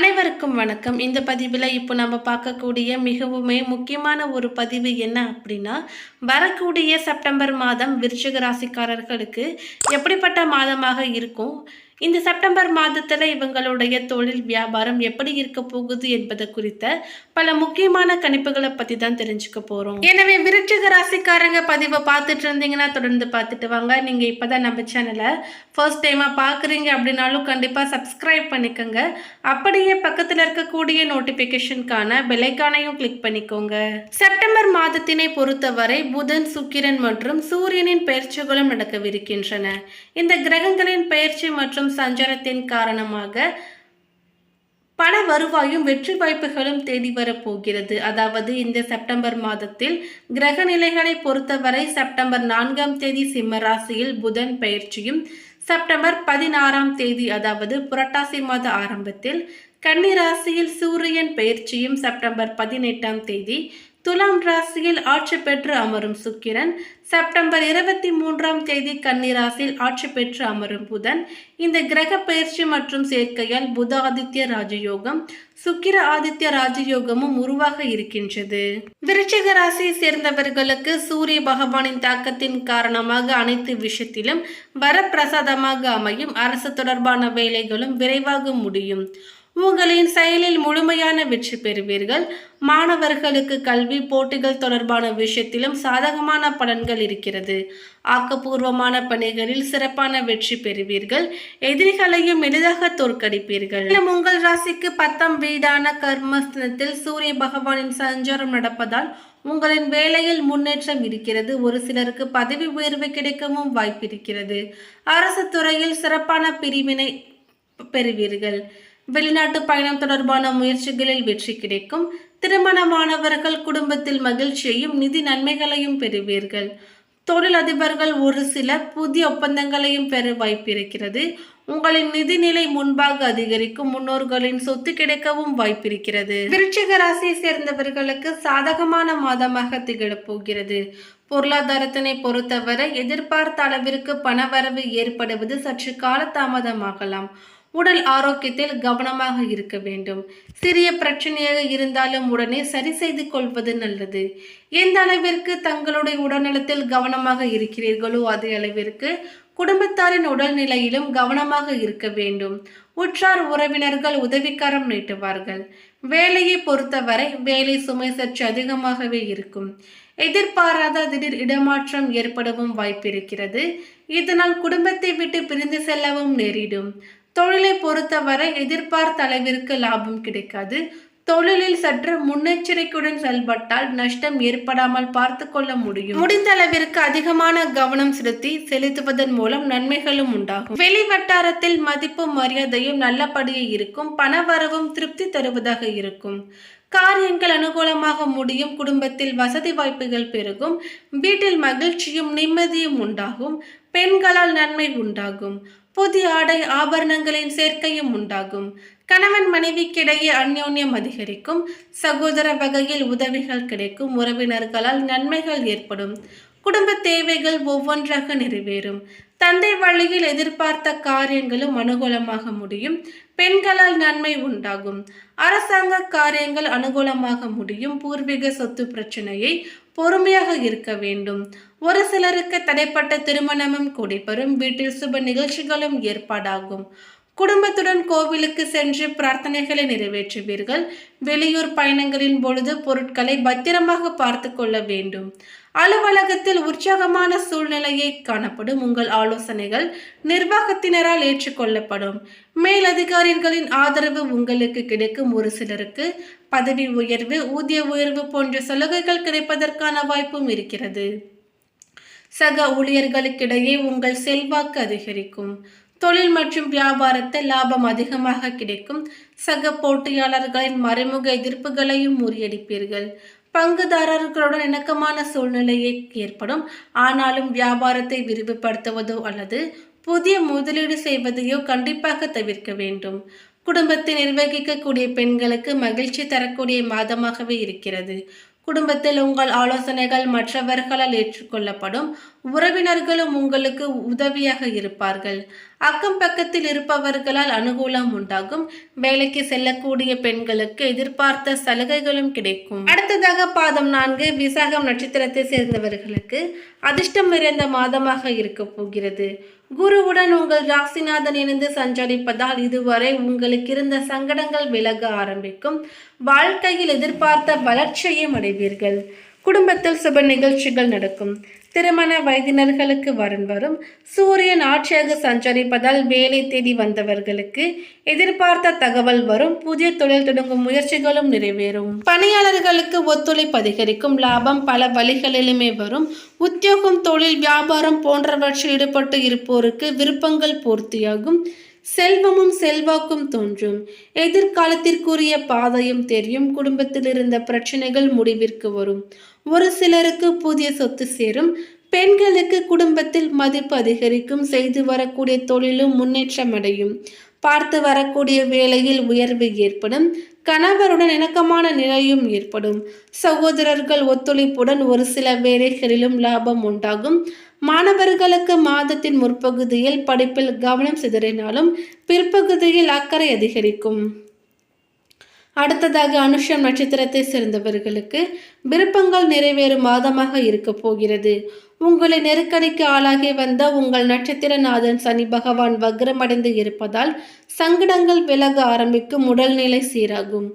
அனைவருக்கும் வணக்கம். இந்த பதிவில் இப்போ நம்ம பார்க்கக்கூடிய மிகவுமே முக்கியமான ஒரு பதிவு என்ன அப்படின்னா வரக்கூடிய செப்டம்பர் மாதம் விருச்சிக ராசிக்காரர்களுக்கு எப்படிப்பட்ட மாதமாக இருக்கும்? இந்த செப்டம்பர் மாதத்தில் இவங்களுடைய தொழில் வியாபாரம் எப்படி இருக்க போகுது என்பது குறித்த பல முக்கியமான கணிப்புகளை பற்றி தான் தெரிஞ்சுக்க போகிறோம் எனவே விருச்சிக ராசிக்காரங்க பதிவை பார்த்துட்டு இருந்தீங்கன்னா தொடர்ந்து பார்த்துட்டு வாங்க. நீங்கள் இப்போ தான் நம்ம சேனலை ஃபர்ஸ்ட் டைமாக பார்க்குறீங்க அப்படின்னாலும் கண்டிப்பாக சப்ஸ்கிரைப் பண்ணிக்கோங்க. அப்படியே பக்கத்தில் இருக்கக்கூடிய நோட்டிஃபிகேஷனுக்கான பெலைக்கானையும் கிளிக் பண்ணிக்கோங்க. செப்டம்பர் மாதத்தினை பொறுத்தவரை புதன் சுக்கிரன் மற்றும் சூரியனின் பயிற்சிகளும் நடக்கவிருக்கின்றன. இந்த கிரகங்களின் பயிற்சி மற்றும் சஞ்சாரத்தின் காரணமாக பண வருவாயும் வெற்றி வாய்ப்புகளும் தேடி வரப்போகிறது. அதாவது இந்த செப்டம்பர் மாதத்தில் கிரக நிலைகளை பொறுத்தவரை செப்டம்பர் நான்காம் தேதி சிம்ம ராசியில் புதன் பயிற்சியும் செப்டம்பர் பதினாறாம் தேதி அதாவது புரட்டாசி மாத ஆரம்பத்தில் கன்னி ராசியில் சூரியன் பயிற்சியும் செப்டம்பர் பதினெட்டாம் தேதி துலாம் ராசியில் ஆட்சி பெற்று அமரும் சுக்கிரன். செப்டம்பர் இருபத்தி மூன்றாம் தேதி கன்னிராசியில் ஆட்சி பெற்று அமரும் புதன். இந்த கிரக பயிற்சி மற்றும் சேர்க்கையால் புத ஆதித்ய ராஜயோகம் சுக்கிர ஆதித்ய ராஜயோகமும் உருவாக இருக்கின்றது. விருச்சிக ராசியை சேர்ந்தவர்களுக்கு சூரிய பகவானின் தாக்கத்தின் காரணமாக அனைத்து விஷயத்திலும் வரப்பிரசாதமாக அமையும். அரசு தொடர்பான வேலைகளும் விரைவாக முடியும். உங்களின் செயலில் முழுமையான வெற்றி பெறுவீர்கள். மாணவர்களுக்கு கல்வி போட்டிகள் தொடர்பான விஷயத்திலும் சாதகமான பலன்கள் இருக்கிறது. ஆக்கப்பூர்வமான பணிகளில் சிறப்பான வெற்றி பெறுவீர்கள். எதிரிகளையும் எளிதாக தோற்கடிப்பீர்கள். மேலும் உங்கள் ராசிக்கு பத்தாம் வீடான கர்மஸ்தனத்தில் சூரிய பகவானின் சஞ்சாரம் நடப்பதால் உங்களின் வேலையில் முன்னேற்றம் இருக்கிறது. ஒரு சிலருக்கு பதவி உயர்வு கிடைக்கவும் வாய்ப்பிருக்கிறது அரசு துறையில் சிறப்பான பிரிவினை பெறுவீர்கள். வெளிநாட்டு பயணம் தொடர்பான முயற்சிகளில் வெற்றி கிடைக்கும். திருமணமானவர்கள் குடும்பத்தில் மகிழ்ச்சியையும் நிதி நன்மைகளையும் பெறுவீர்கள். தொழிலதிபர்கள் ஒரு சில புதிய ஒப்பந்தங்களையும் பெற வாய்ப்பிருக்கிறது. உங்களின் நிதிநிலை முன்பாக அதிகரிக்கும் முன்னோர்களின் சொத்து கிடைக்கவும் வாய்ப்பிருக்கிறது. விருச்சிக ராசியை சேர்ந்தவர்களுக்கு சாதகமான மாதமாக திகழப் போகிறது. பொருளாதாரத்தினை பொறுத்தவரை எதிர்பார்த்த அளவிற்கு பணவரவு ஏற்படுவது சற்று காலதாமதமாகலாம். உடல் ஆரோக்கியத்தில் கவனமாக இருக்க வேண்டும். சிறிய பிரச்சனையாக இருந்தாலும் உடனே சரி செய்து கொள்வது நல்லது. எந்த அளவிற்கு தங்களுடைய உடல்நலத்தில் கவனமாக இருக்கிறீர்களோ அதே அளவிற்கு குடும்பத்தாரின் உடல்நிலையிலும் கவனமாக இருக்க வேண்டும். உற்றார் உறவினர்கள் உதவிக்காரம் நீட்டுவார்கள். வேலையை பொறுத்தவரை வேலை சுமை சற்று அதிகமாகவே இருக்கும். எதிர்பாராத திடீர் இடமாற்றம் ஏற்படவும் வாய்ப்பிருக்கிறது இதனால் குடும்பத்தை விட்டு பிரிந்து செல்லவும் நேரிடும். தொழிலை பொறுத்தவரை எதிர்பார்த்த அளவிற்கு லாபம் கிடைக்காது. தொழிலில் சற்று முன்னெச்சரிக்கையுடன் செயல்பட்டால் நஷ்டம் ஏற்படாமல் பார்த்து கொள்ள முடியும். முடிந்த அளவிற்கு அதிகமான கவனம் செலுத்தி செலுத்துவதன் மூலம் நன்மைகளும் உண்டாகும். வெளி வட்டாரத்தில் மதிப்பும் மரியாதையும் நல்லபடியே இருக்கும். பணவரவும் திருப்தி தருவதாக இருக்கும். காரியங்கள் அனுகூலமாக முடியும். குடும்பத்தில் வசதி வாய்ப்புகள் பெருகும். வீட்டில் மகிழ்ச்சியும் நிம்மதியும் உண்டாகும். பெண்களால் நன்மை உண்டாகும். புதிய ஆடை ஆபரணங்களின் சேர்க்கையும் உண்டாகும். கணவன் மனைவிக்கிடையே அந்யோன்யம் அதிகரிக்கும். சகோதர வகையில் உதவிகள் கிடைக்கும். உறவினர்களால் நன்மைகள் ஏற்படும். குடும்ப தேவைகள் ஒவ்வொன்றாக நிறைவேறும். தந்தை வழியில் எதிர்பார்த்த காரியங்களும் அனுகூலமாக முடியும். பெண்களால் நன்மை உண்டாகும். அரசாங்க காரியங்கள் அனுகூலமாக முடியும். பூர்வீக சொத்து பிரச்சனையை பொறுமையாக இருக்க வேண்டும். ஒரு சிலருக்கு தடைப்பட்ட திருமணமும் கூடிப்பெறும். வீட்டில் சுப நிகழ்ச்சிகளும் ஏற்பாடாகும். குடும்பத்துடன் கோவிலுக்கு சென்று பிரார்த்தனைகளை நிறைவேற்றுவீர்கள். வெளியூர் பயணங்களின் பொழுது பொருட்களை பத்திரமாக பார்த்து கொள்ள வேண்டும். அலுவலகத்தில் உற்சாகமான சூழ்நிலையை காணப்படும் உங்கள் ஆலோசனைகள் நிர்வாகத்தினரால் ஏற்றுக்கொள்ளப்படும். மேலதிகாரிகளின் ஆதரவு உங்களுக்கு கிடைக்கும் ஒரு சிலருக்கு. பதவி உயர்வு ஊதிய உயர்வு போன்ற சலுகைகள் கிடைப்பதற்கான வாய்ப்பும் இருக்கிறது. சக ஊழியர்களுக்கிடையே உங்கள் செல்வாக்கு அதிகரிக்கும். தொழில் மற்றும் வியாபாரத்தில் லாபம் அதிகமாக கிடைக்கும். சக போட்டியாளர்களின் மறைமுக எதிர்ப்புகளையும் முறியடிப்பீர்கள். பங்குதாரர்களுடன் இணக்கமான சூழ்நிலையை ஏற்படும். ஆனாலும் வியாபாரத்தை விரிவுபடுத்துவதோ அல்லது புதிய முதலீடு செய்வதையோ கண்டிப்பாக தவிர்க்க வேண்டும். குடும்பத்தை நிர்வகிக்கக்கூடிய பெண்களுக்கு மகிழ்ச்சி தரக்கூடிய மாதமாகவே இருக்கிறது. குடும்பத்தில் உங்கள் ஆலோசனைகள் மற்றவர்களால் ஏற்றுக்கொள்ளப்படும். உறவினர்களும் உங்களுக்கு உதவியாக இருப்பார்கள். அக்கம் பக்கத்தில் இருப்பவர்களால் அனுகூலம் உண்டாகும். வேலைக்கு செல்லக்கூடிய பெண்களுக்கு எதிர்பார்த்த சலுகைகளும் கிடைக்கும். அடுத்ததாக பாதம் நான்கு விசாகம் நட்சத்திரத்தை சேர்ந்தவர்களுக்கு அதிர்ஷ்டம் நிறைந்த மாதமாக இருக்க போகிறது. குருவுடன் உங்கள் ராசிநாதன் இணைந்து சஞ்சரிப்பதால் இதுவரை உங்களுக்கு இருந்த சங்கடங்கள் விலக ஆரம்பிக்கும். வாழ்க்கையில் எதிர்பார்த்த வளர்ச்சியையும் அடைவீர்கள். குடும்பத்தில் சுப நிகழ்ச்சிகள் நடக்கும். திருமண வயதினர்களுக்கு வரன் வரும். சூரியன் ஆட்சியாக சஞ்சரிப்பதால் வேலை தேடி வந்தவர்களுக்கு எதிர்பார்த்த தகவல் வரும். புதிய தொழில் தொடங்கும் முயற்சிகளும் நிறைவேறும். பணியாளர்களுக்கு ஒத்துழைப்பு அதிகரிக்கும். லாபம் பல வழிகளிலுமே வரும். உத்தியோகம் தொழில் வியாபாரம் போன்றவற்றில் ஈடுபட்டு இருப்போருக்கு விருப்பங்கள் பூர்த்தியாகும். செல்வமும் செல்வாக்கும் தோன்றும். எதிர்காலத்திற்குரிய பாதையும் தெரியும். குடும்பத்தில் இருந்த பிரச்சனைகள் முடிவிற்கு வரும். ஒரு சிலருக்கு புதிய சொத்து சேரும். பெண்களுக்கு குடும்பத்தில் மதிப்பு அதிகரிக்கும். செய்து வரக்கூடிய தொழிலும் முன்னேற்றம் அடையும். பார்த்து வரக்கூடிய வேலையில் உயர்வு ஏற்படும். கணவருடன் இணக்கமான நிலையும் ஏற்படும். சகோதரர்கள் ஒத்துழைப்புடன் ஒரு சில வேலைகளிலும் லாபம் உண்டாகும். மாணவர்களுக்கு மாதத்தின் முற்பகுதியில் படிப்பில் கவனம் சிதறினாலும் பிற்பகுதியில் அக்கறை அதிகரிக்கும். அடுத்ததாக அனுஷம் நட்சத்திரத்தை சேர்ந்தவர்களுக்கு விருப்பங்கள் நிறைவேறும் மாதமாக இருக்க போகிறது. உங்களை நெருக்கடிக்கு ஆளாகி வந்த உங்கள் நட்சத்திரநாதன் சனி பகவான் வக்ரமடைந்து இருப்பதால் சங்கடங்கள் விலக ஆரம்பிக்கும் உடல்நிலை சீராகும்.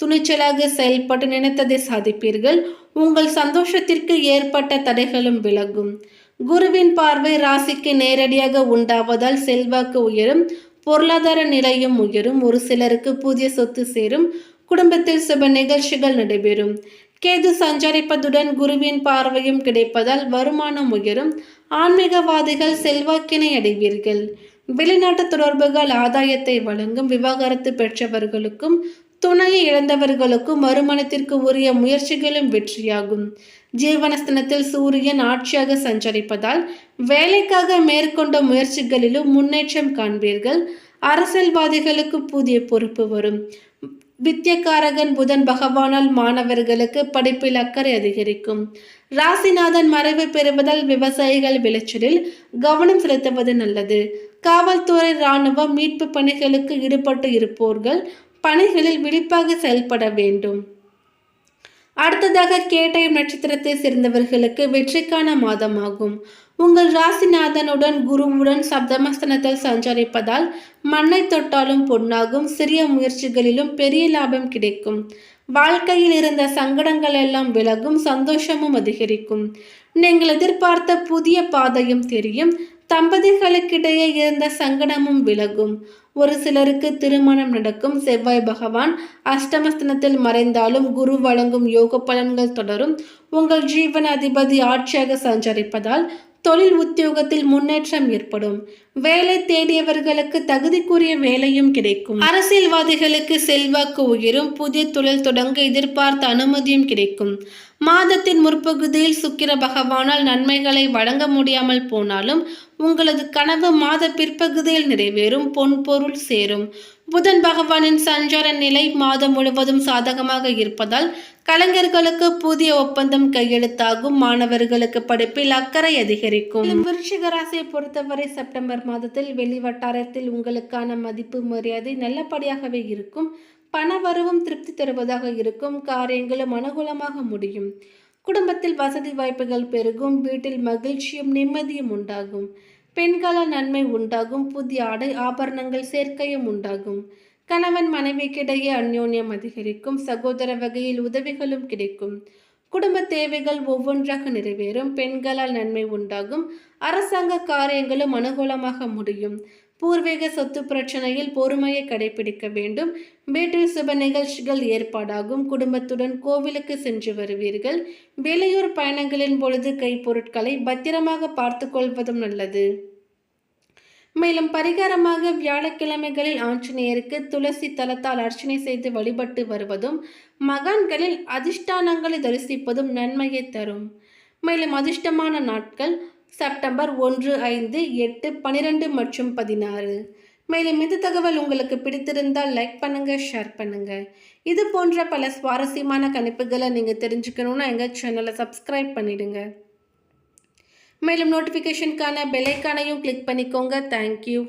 துணிச்சலாக செயல்பட்டு நினைத்ததை சாதிப்பீர்கள். உங்கள் சந்தோஷத்திற்கு ஏற்பட்ட தடைகளும் விலகும். குருவின் பார்வை ராசிக்கு நேரடியாக உண்டாவதால் செல்வாக்கு உயரும் பொருளாதார நிலையும் உயரும் ஒரு சிலருக்கு புதிய சொத்து சேரும் குடும்பத்தில் சுப நிகழ்ச்சிகள் நடைபெறும். கேது சஞ்சரிப்பதுடன் குருவின் பார்வையும் கிடைப்பதால் வருமானம் உயரும் ஆன்மீகவாதிகள் செல்வாக்கினை அடைவீர்கள். வெளிநாட்டு தொடர்புகள் ஆதாயத்தை வழங்கும் விவாகரத்து பெற்றவர்களுக்கும் துணையை இழந்தவர்களுக்கும் மறுமணத்திற்கு உரிய முயற்சிகளும் வெற்றியாகும். ஜீவனஸ்தனத்தில் சூரியன் ஆட்சியாக சஞ்சரிப்பதால் வேலைக்காக மேற்கொண்ட முயற்சிகளிலும் முன்னேற்றம் காண்பீர்கள். அரசியல்வாதிகளுக்கு புதிய பொறுப்பு வரும். வித்தியக்காரகன் புதன் பகவானால் மாணவர்களுக்கு படிப்பில் அக்கறை அதிகரிக்கும். ராசிநாதன் மறைவு பெறுவதால் விவசாயிகள் விளைச்சலில் கவனம் செலுத்துவது நல்லது. காவல்துறை இராணுவம் மீட்பு பணிகளுக்கு ஈடுபட்டு இருப்போர்கள். பணிகளில் விழிப்பாக செயல்பட வேண்டும். அடுத்ததாக கேட்டயம் நட்சத்திரத்தை சேர்ந்தவர்களுக்கு வெற்றிக்கான மாதமாகும். உங்கள் ராசிநாதனுடன் குருவுடன் சப்தமஸ்தனத்தில் சஞ்சரிப்பதால் மண்ணை தொட்டாலும் பொன்னாகும் சிறிய முயற்சிகளிலும் பெரிய லாபம் கிடைக்கும். வாழ்க்கையில் இருந்த சங்கடங்கள் எல்லாம் விலகும் சந்தோஷமும் அதிகரிக்கும். நீங்கள் எதிர்பார்த்த புதிய பாதையும் தெரியும். தம்பதிகளுக்கிடையே இருந்த சங்கடமும் விலகும். ஒரு சிலருக்கு திருமணம் நடக்கும். செவ்வாய் பகவான் அஷ்டமஸ்தனத்தில் மறைந்தாலும் குரு வழங்கும் யோக பலன்கள் தொடரும். உங்கள் ஜீவன அதிபதி ஆட்சியாக சஞ்சரிப்பதால் தொழில் உத்தியோகத்தில் முன்னேற்றம் ஏற்படும். வேலை தேடியவர்களுக்கு தகுதிக்குரிய வேலையும் கிடைக்கும். அரசியல்வாதிகளுக்கு செல்வாக்கு உயரும். புதிய தொழில் தொடங்க எதிர்பார்த்த அனுமதியும் கிடைக்கும். மாதத்தின் முற்பகுதியில் சுக்கிர பகவானால் நன்மைகளை வழங்க முடியாமல் போனாலும் உங்களது கனவு மாத பிற்பகுதியில் நிறைவேறும் பொன் பொருள் சேரும். புதன் பகவானின் சஞ்சார நிலை மாதம் முழுவதும் சாதகமாக இருப்பதால் கலைஞர்களுக்கு புதிய ஒப்பந்தம் கையெழுத்தாகும் மாணவர்களுக்கு படிப்பில் அக்கறை அதிகரிக்கும். விருச்சிக ராசியை பொறுத்தவரை செப்டம்பர் மாதத்தில் வெளி வட்டாரத்தில் உங்களுக்கான மதிப்பு மரியாதை நல்லபடியாகவே இருக்கும். பண வரவும் திருப்தி தருவதாக இருக்கும். காரியங்களும் அனுகூலமாக முடியும். குடும்பத்தில் வசதி வாய்ப்புகள் பெருகும். வீட்டில் மகிழ்ச்சியும் நிம்மதியும் உண்டாகும். பெண்களால் நன்மை உண்டாகும். புதிய ஆடை ஆபரணங்கள் சேர்க்கையும் உண்டாகும். கணவன் மனைவிக்கிடையே அந்யோன்யம் அதிகரிக்கும். சகோதர வகையில் உதவிகளும் கிடைக்கும். குடும்ப தேவைகள் ஒவ்வொன்றாக நிறைவேறும். பெண்களால் நன்மை உண்டாகும். அரசாங்க காரியங்களும் அனுகூலமாக முடியும். பூர்வீக சொத்து பிரச்சனையில் பொறுமையை கடைபிடிக்க வேண்டும். வீட்டில் சுப நிகழ்ச்சிகள் ஏற்பாடாகும். குடும்பத்துடன் கோவிலுக்கு சென்று வருவீர்கள். வெளியூர் பயணங்களின் பொழுது கைப்பொருட்களை பத்திரமாக பார்த்து கொள்வதும் நல்லது. மேலும் பரிகாரமாக வியாழக்கிழமைகளில் ஆஞ்சநேயருக்கு துளசி தலத்தால் அர்ச்சனை செய்து வழிபட்டு வருவதும் மகான்களில் அதிர்ஷ்டானங்களை தரிசிப்பதும் நன்மையை தரும். மேலும் அதிர்ஷ்டமான நாட்கள் செப்டம்பர் ஒன்று ஐந்து எட்டு பன்னிரெண்டு மற்றும் பதினாறு. மேலும் இந்த தகவல் உங்களுக்கு பிடித்திருந்தால் லைக் பண்ணுங்கள் ஷேர் பண்ணுங்கள் இது போன்ற பல சுவாரஸ்யமான கணிப்புகளை நீங்கள் தெரிஞ்சுக்கணுன்னா எங்கள் சேனலை சப்ஸ்கிரைப் பண்ணிடுங்க. மேலும் நோட்டிஃபிகேஷனுக்கான பெல்லைக்கானையும் கிளிக் பண்ணிக்கோங்க. தேங்க்யூ